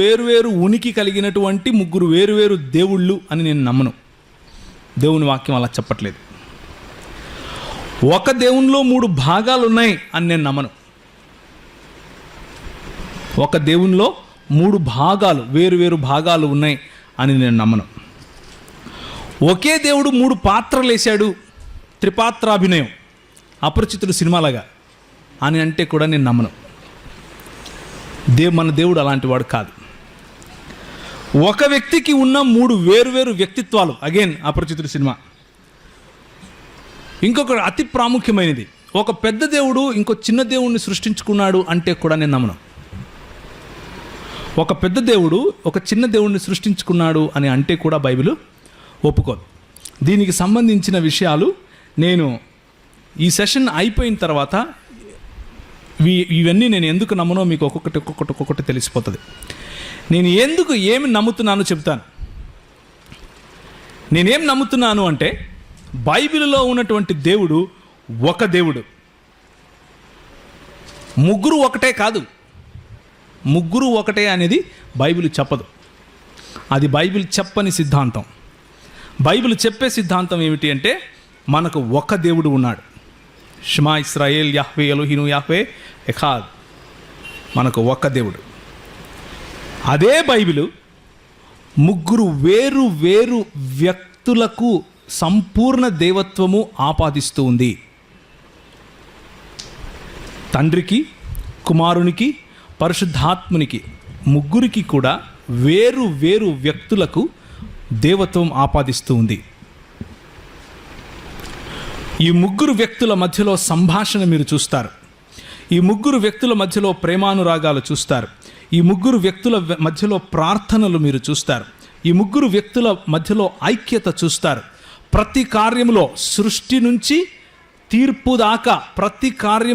వేరువేరు ఉనికి కలిగినటువంటి ముగ్గురు వేరువేరు దేవుళ్ళు అని నేను నమ్మను. దేవుని వాక్యం అలా చెప్పట్లేదు. ఒక దేవునిలో మూడు భాగాలు ఉన్నాయి అని నేను నమ్మను. ఒక దేవునిలో మూడు భాగాలు వేరు వేరు భాగాలు ఉన్నాయి అని నేను నమ్మను. ఒకే దేవుడు మూడు పాత్రలు వేశాడు త్రిపాత్రాభినయం అపరిచితుడు సినిమాలాగా అని అంటే కూడా నేను నమ్మను. దేవ్ మన దేవుడు అలాంటి వాడు కాదు. ఒక వ్యక్తికి ఉన్న మూడు వేరువేరు వ్యక్తిత్వాలు. Again Aparichitudu cinema. ఇంకొక అతి ప్రాముఖ్యమైనది. ఒక పెద్ద దేవుడు ఇంకో చిన్న దేవుడిని సృష్టించుకున్నాడు అంటే కూడా నేను నమ్మను. ఒక పెద్ద దేవుడు ఒక చిన్న దేవుడిని సృష్టించుకున్నాడు అని అంటే కూడా బైబిల్ ఒప్పుకోదు. దీనికి సంబంధించిన విషయాలు నేను ఈ సెషన్ అయిపోయిన తర్వాత ఇవన్నీ నేను ఎందుకు నమ్మనో మీకు ఒక్కొక్కటి ఒక్కొక్కటి ఒక్కొక్కటి తెలిసిపోతుంది. నేను ఎందుకు ఏమి నమ్ముతున్నానో చెప్తాను. నేనేం నమ్ముతున్నాను అంటే బైబిల్లో ఉన్నటువంటి దేవుడు ఒక దేవుడు. ముగ్గురు ఒకటే కాదు. ముగ్గురు ఒకటే అనేది బైబిల్ చెప్పదు. అది బైబిల్ చెప్పని సిద్ధాంతం. బైబిల్ చెప్పే సిద్ధాంతం ఏమిటి అంటే మనకు ఒక దేవుడు ఉన్నాడు. షమా ఇస్రాయేల్ యాహ్వే ఎలోహిను యాహ్వే ఎఖాద్. మనకు ఒక్క దేవుడు. అదే బైబిలు ముగ్గురు వేరు వేరు వ్యక్తులకు సంపూర్ణ దేవత్వము ఆపాదిస్తూ ఉంది. తండ్రికి కుమారునికి పరిశుద్ధాత్మునికి ముగ్గురికి కూడా వేరు వేరు వ్యక్తులకు దేవత్వం ఆపాదిస్తూ ఉంది. ఈ ముగ్గురు వ్యక్తుల మధ్యలో సంభాషణ మీరు చూస్తారు. ఈ ముగ్గురు వ్యక్తుల మధ్యలో ప్రేమానురాగాలు చూస్తారు. ఈ ముగ్గురు వ్యక్తుల మధ్యలో ప్రార్థనలు మీరు చూస్తారు. ఈ ముగ్గురు వ్యక్తుల మధ్యలో ఐక్యత చూస్తారు. ప్రతి కార్యంలో సృష్టి నుంచి తీర్పు దాకా ప్రతి కార్యం